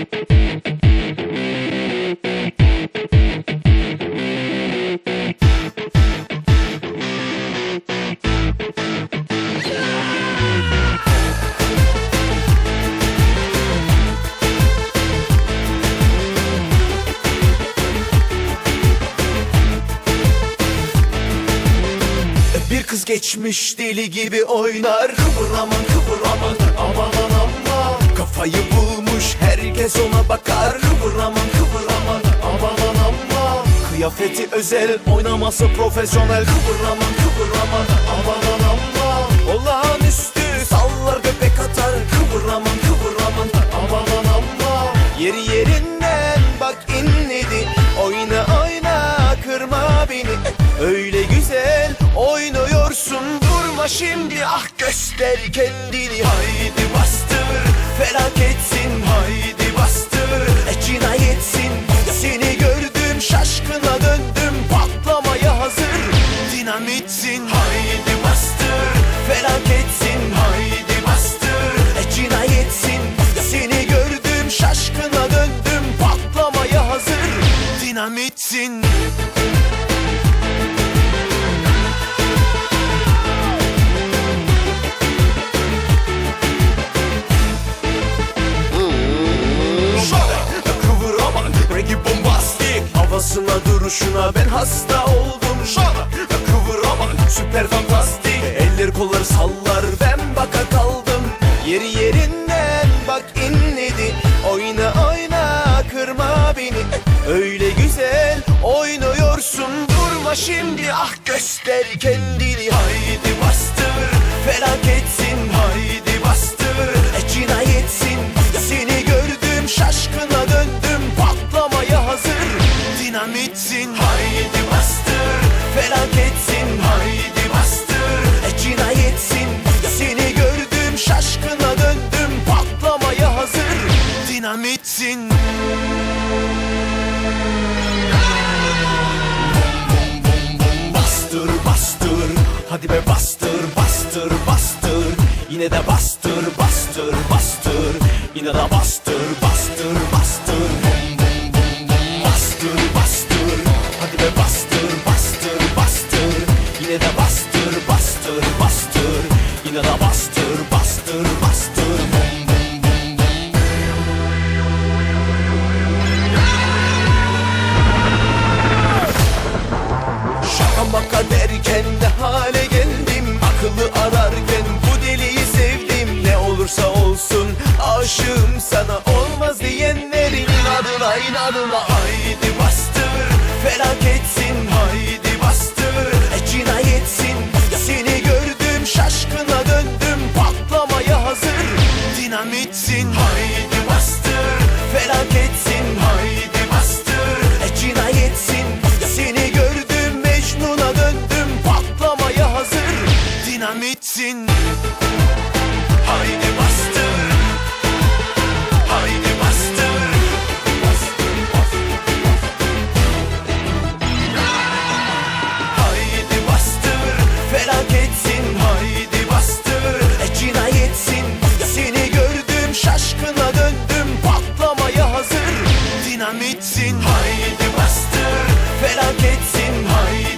Bir kız geçmiş deli gibi oynar. Kıvır aman kıvır aman aman aman. Kafayı bul bulmuş herkes ona bakar. Kıvır aman kıvır aman aman aman. Kıyafeti özel oynaması profesyonel. Kıvır aman kıvır aman aman aman. Olağanüstü sallar göbek atar. Kıvır aman kıvır aman aman aman. Yeri yerinden bak inledi. Oyna oyna kırma beni. Öyle güzel oynuyorsun. Durma şimdi. Ah göster kendini. Haydi bastır. Felaketsin dinamitsin Haydi bastır felaketsin. Haydi bastır e, cinayetsin. Seni gördüm şaşkına döndüm. Patlamaya hazır. Dinamitsin. Havasına duruşuna ben hasta oldum. Aman süper fantastik. Eller kolları sallar ben baka kaldım. Yeri yerinden bak inledi. Oyna oyna kırma beni. Öyle güzel oynuyorsun Durma şimdi. Ah göster kendini Haydi bastır. Felaketsin Haydi bastır. E, cinayetsin Seni gördüm şaşkına döndüm. Patlamaya hazır. Dinamitsin Haydi bastır. Felaketsin dinamitsin Bastır bastır. Hadi be bastır bastır bastır. Yine de bastır bastır bastır. Yine de bastır bastır bastır. Bastır bastır. Hadi be bastır bastır bastır. Yine de bastır bastır bastır. Yine de bastır Haydi bastır felaketsin Haydi bastır. E, cinayetsin Seni gördüm şaşkına döndüm Patlamaya hazır. Dinamitsin Haydi bastır felaketsin Haydi bastır. E, cinayetsin Seni gördüm Mecnun'a döndüm Patlamaya hazır. Dinamitsin dinamitsin Haydi bastır felaketsin Haydi